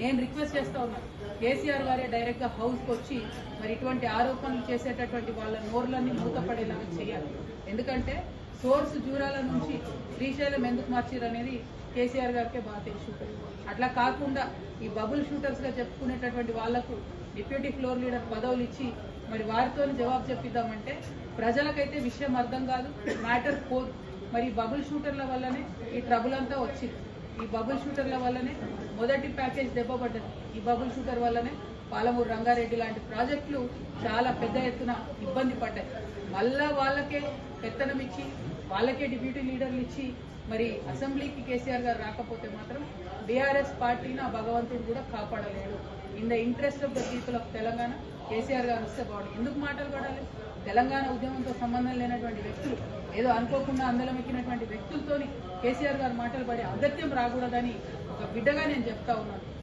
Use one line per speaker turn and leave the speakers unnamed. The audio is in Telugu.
నేను రిక్వెస్ట్ చేస్తా ఉన్నాను కేసీఆర్ గారే డైరెక్ట్గా హౌస్కు వచ్చి మరి ఇటువంటి ఆరోపణలు చేసేటటువంటి వాళ్ళ నోర్లన్నీ మూతపడేలాగా చేయాలి. ఎందుకంటే సోర్స్ జూరాల నుంచి శ్రీశైలం ఎందుకు మార్చారు అనేది కేసీఆర్ గారికే బాగా తెలుసు. అట్లా కాకుండా ఈ బబుల్ షూటర్స్గా చెప్పుకునేటటువంటి వాళ్ళకు డిప్యూటీ ఫ్లోర్ లీడర్ పదవులు ఇచ్చి మరి వారితో జవాబు చెప్పిద్దామంటే ప్రజలకైతే విషయం అర్థం కాదు. మ్యాటర్ పోదు. మరి బబుల్ షూటర్ల వల్లనే ఈ ట్రబుల్ అంతా వచ్చింది. ఈ బబుల్ షూటర్ల వల్లనే మొదటి ప్యాకేజ్ దెబ్బపడ్డది ఈ బబుల్ షూటర్ వల్లనే పాలమూరు రంగారెడ్డి లాంటి ప్రాజెక్టులు చాలా పెద్ద ఎత్తున ఇబ్బంది పడ్డాయి. మళ్ళా వాళ్ళకే పెత్తనం ఇచ్చి వాళ్ళకే డిప్యూటీ లీడర్లు ఇచ్చి మరి అసెంబ్లీకి కేసీఆర్ గారు రాకపోతే మాత్రం బీఆర్ఎస్ పార్టీని ఆ భగవంతుడు కూడా కాపాడలేడు. In the interest of the people of Telangana KCR garu వస్తే బాగుంది ఎందుకు మాటలు పడాలి? తెలంగాణ ఉద్యమంతో సంబంధం లేనటువంటి వ్యక్తులు ఏదో అనుకోకుండా అందలం ఎక్కినటువంటి వ్యక్తులతోని కేసీఆర్ గారు మాటలు పడే అగత్యం రాకూడదని ఒక బిడ్డగా నేను చెప్తా ఉన్నాను.